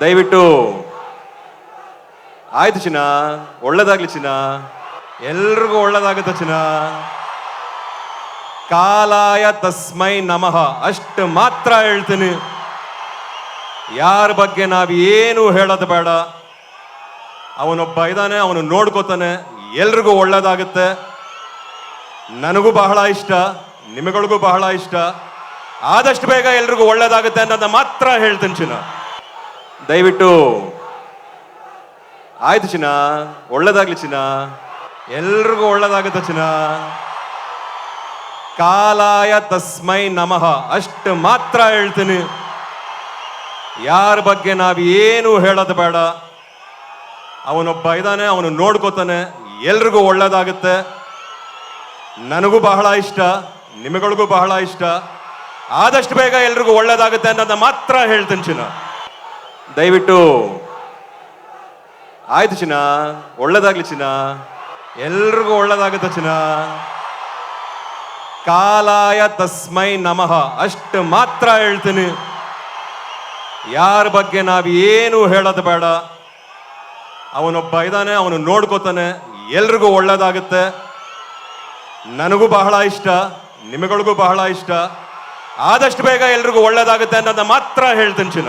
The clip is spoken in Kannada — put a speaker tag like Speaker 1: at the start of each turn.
Speaker 1: ದಯವಿಟ್ಟು. ಆಯ್ತು ಚಿನ್ನ, ಒಳ್ಳೇದಾಗ್ಲಿ ಚಿನ್ನ. ಎಲ್ರಿಗೂ ಒಳ್ಳೇದಾಗುತ್ತೆ ಚಿನ್ನ. ಕಾಲಾಯ ತಸ್ಮೈ ನಮಃ. ಅಷ್ಟು ಮಾತ್ರ ಹೇಳ್ತೀನಿ. ಯಾರ ಬಗ್ಗೆ ನಾವು ಏನು ಹೇಳೋದು ಬೇಡ. ಅವನೊಬ್ಬ ಇದ್ದಾನೆ ಅವನು ನೋಡ್ಕೋತಾನೆ. ಎಲ್ರಿಗೂ ಒಳ್ಳೇದಾಗುತ್ತೆ. ನನಗೂ ಬಹಳ ಇಷ್ಟ, ನಿಮಗಳಿಗೂ ಬಹಳ ಇಷ್ಟ. ಆದಷ್ಟು ಬೇಗ ಎಲ್ರಿಗೂ ಒಳ್ಳೇದಾಗುತ್ತೆ ಅನ್ನೋದನ್ನ ಮಾತ್ರ ಹೇಳ್ತೀನಿ ಚಿನ್ನ. ದಯವಿಟ್ಟು. ಆಯ್ತು ಚಿನ್ನ, ಒಳ್ಳೇದಾಗ್ಲಿ ಚಿನ್ನ. ಎಲ್ರಿಗೂ ಒಳ್ಳೇದಾಗುತ್ತೆ ಚಿನ್ನ. ಕಾಲಾಯ ತಸ್ಮೈ ನಮಃ. ಅಷ್ಟು ಮಾತ್ರ ಹೇಳ್ತೀನಿ. ಯಾರ ಬಗ್ಗೆ ನಾವು ಏನು ಹೇಳೋದು ಬೇಡ. ಅವನೊಬ್ಬ ಇದ್ದಾನೆ ಅವನು ನೋಡ್ಕೋತಾನೆ. ಎಲ್ರಿಗೂ ಒಳ್ಳೇದಾಗುತ್ತೆ. ನನಗೂ ಬಹಳ ಇಷ್ಟ, ನಿಮಗಳಿಗೂ ಬಹಳ ಇಷ್ಟ. ಆದಷ್ಟು ಬೇಗ ಎಲ್ರಿಗೂ ಒಳ್ಳೇದಾಗುತ್ತೆ ಅನ್ನೋದನ್ನ ಮಾತ್ರ ಹೇಳ್ತೀನಿ ಚಿನ್ನ. ದಯವಿಟ್ಟು. ಆಯ್ತು ಚಿನ್ನ, ಒಳ್ಳೇದಾಗ್ಲಿ ಚಿನ್ನ. ಎಲ್ರಿಗೂ ಒಳ್ಳೇದಾಗುತ್ತೆ ಚಿನ್ನ. ಕಾಲಾಯ ತಸ್ಮೈ ನಮಃ. ಅಷ್ಟು ಮಾತ್ರ ಹೇಳ್ತೀನಿ. ಯಾರ ಬಗ್ಗೆ ನಾವು ಏನು ಹೇಳೋದು ಬೇಡ. ಅವನೊಬ್ಬ ಇದ್ದಾನೆ ಅವನು ನೋಡ್ಕೋತಾನೆ. ಎಲ್ರಿಗೂ ಒಳ್ಳೇದಾಗುತ್ತೆ. ನನಗೂ ಬಹಳ ಇಷ್ಟ, ನಿಮಗಳಿಗೂ ಬಹಳ ಇಷ್ಟ. ಆದಷ್ಟು ಬೇಗ ಎಲ್ರಿಗೂ ಒಳ್ಳೇದಾಗುತ್ತೆ ಅನ್ನೋದನ್ನ ಮಾತ್ರ ಹೇಳ್ತೀನಿ ಚಿನ್ನ.